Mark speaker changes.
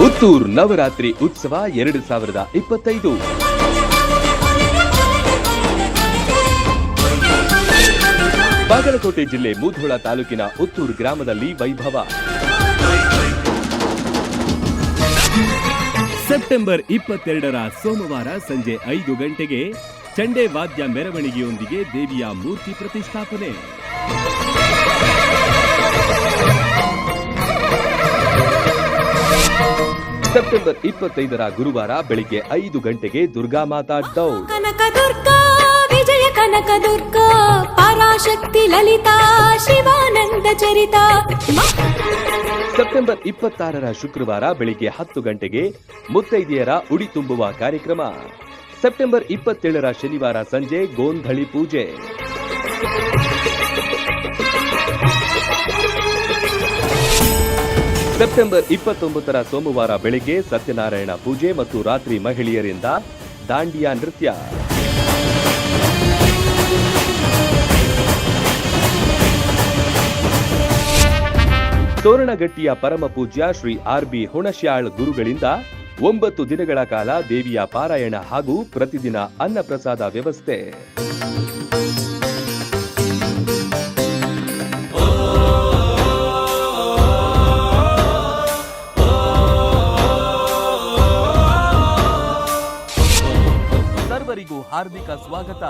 Speaker 1: ಪುತ್ತೂರ್ ನವರಾತ್ರಿ ಉತ್ಸವ ಎರಡು ಸಾವಿರದ ಇಪ್ಪತ್ತೈದು. ಬಾಗಲಕೋಟೆ ಜಿಲ್ಲೆ ಮೂಧೋಳ ತಾಲೂಕಿನ ಉತ್ತೂರು ಗ್ರಾಮದಲ್ಲಿ ವೈಭವ. ಸೆಪ್ಟೆಂಬರ್ ಇಪ್ಪತ್ತೆರಡರ ಸೋಮವಾರ ಸಂಜೆ ಐದು ಗಂಟೆಗೆ ಚಂಡೆ ವಾದ್ಯ ಮೆರವಣಿಗೆಯೊಂದಿಗೆ ದೇವಿಯ ಮೂರ್ತಿ ಪ್ರತಿಷ್ಠಾಪನೆ. ಸೆಪ್ಟೆಂಬರ್ ಇಪ್ಪತ್ತೈದರ ಗುರುವಾರ ಬೆಳಿಗ್ಗೆ ಐದು ಗಂಟೆಗೆ ದುರ್ಗಾಮಾತಾ ಡೌನ್.
Speaker 2: ಕನಕ ದುರ್ಗಾ ವಿಜಯ ಕನಕ ದುರ್ಗಾ ಪರಾಶಕ್ತಿ ಲಲಿತಾ ಶಿವಾನಂದ ಚರಿತ.
Speaker 1: ಸೆಪ್ಟೆಂಬರ್ ಇಪ್ಪತ್ತಾರರ ಶುಕ್ರವಾರ ಬೆಳಿಗ್ಗೆ ಹತ್ತು ಗಂಟೆಗೆ ಮುತ್ತೈದೆಯರ ಉಡಿ ತುಂಬುವ ಕಾರ್ಯಕ್ರಮ. ಸೆಪ್ಟೆಂಬರ್ ಇಪ್ಪತ್ತೇಳರ ಶನಿವಾರ ಸಂಜೆ ಗೋಂಧಳಿ ಪೂಜೆ. ಸೆಪ್ಟೆಂಬರ್ ಇಪ್ಪತ್ತೊಂಬತ್ತರ ಸೋಮವಾರ ಬೆಳಿಗ್ಗೆ ಸತ್ಯನಾರಾಯಣ ಪೂಜೆ ಮತ್ತು ರಾತ್ರಿ ಮಹಿಳೆಯರಿಂದ ದಾಂಡಿಯಾ ನೃತ್ಯ. ತೋರಣಗಟ್ಟಿಯ ಪರಮ ಪೂಜ್ಯ ಶ್ರೀ ಆರ್ ಬಿ ಹುಣಶ್ಯಾಳ್ ಗುರುಗಳಿಂದ ಒಂಬತ್ತು ದಿನಗಳ ಕಾಲ ದೇವಿಯ ಪಾರಾಯಣ ಹಾಗೂ ಪ್ರತಿದಿನ ಅನ್ನಪ್ರಸಾದ ವ್ಯವಸ್ಥೆ. ಸರ್ವರಿಗೂ ಹಾರ್ದಿಕ ಸ್ವಾಗತ.